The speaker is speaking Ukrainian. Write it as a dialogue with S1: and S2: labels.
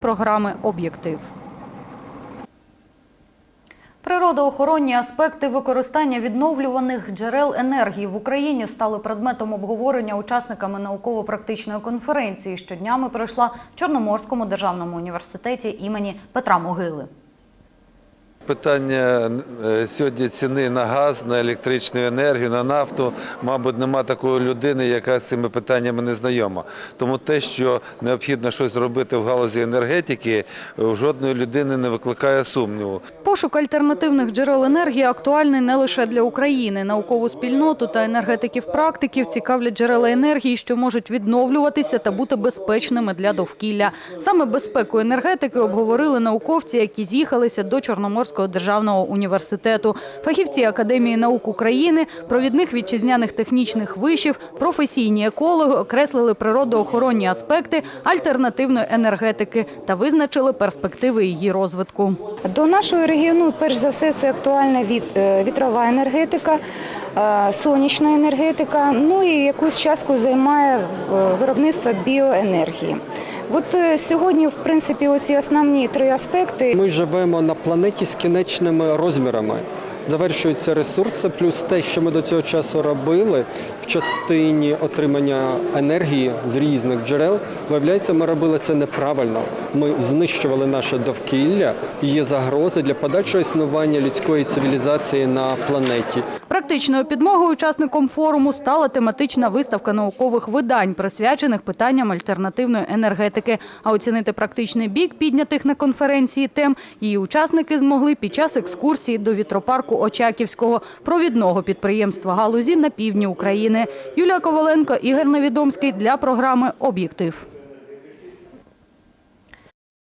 S1: програми Об'єктив. Природоохоронні аспекти використання відновлюваних джерел енергії в Україні стали предметом обговорення учасниками науково-практичної конференції, що днями пройшла в Чорноморському державному університеті імені Петра Могили.
S2: Питання е, сьогодні ціни на газ, на електричну енергію, на нафту. Мабуть, нема такої людини, яка з цими питаннями не знайома. Тому те, що необхідно щось робити в галузі енергетики, у жодної людини не викликає сумніву.
S1: Пошук альтернативних джерел енергії актуальний не лише для України. Наукову спільноту та енергетиків-практиків цікавлять джерела енергії, що можуть відновлюватися та бути безпечними для довкілля. Саме безпеку енергетики обговорили науковці, які з'їхалися до Чорноморського державного університету. Фахівці Академії наук України, провідних вітчизняних технічних вишів, професійні екологи окреслили природоохоронні аспекти альтернативної енергетики та визначили перспективи її розвитку.
S3: До нашого регіону, перш за все, це актуальна е, вітрова енергетика, е, сонячна енергетика, ну і якусь частку займає е, виробництво біоенергії. От е, сьогодні, в принципі, оці основні три аспекти.
S4: Ми живемо на планеті з кінечними розмірами. Завершуються ресурси, плюс те, що ми до цього часу робили частині отримання енергії з різних джерел, виявляється, ми робили це неправильно. Ми знищували наше довкілля є загрози для подальшого існування людської цивілізації на планеті.
S1: Практичною підмогою учасникам форуму стала тематична виставка наукових видань, присвячених питанням альтернативної енергетики. А оцінити практичний бік піднятих на конференції тем її учасники змогли під час екскурсії до вітропарку Очаківського, провідного підприємства галузі на півдні України. Юлія Коваленко, Ігор Невідомський для програми Об'єктив.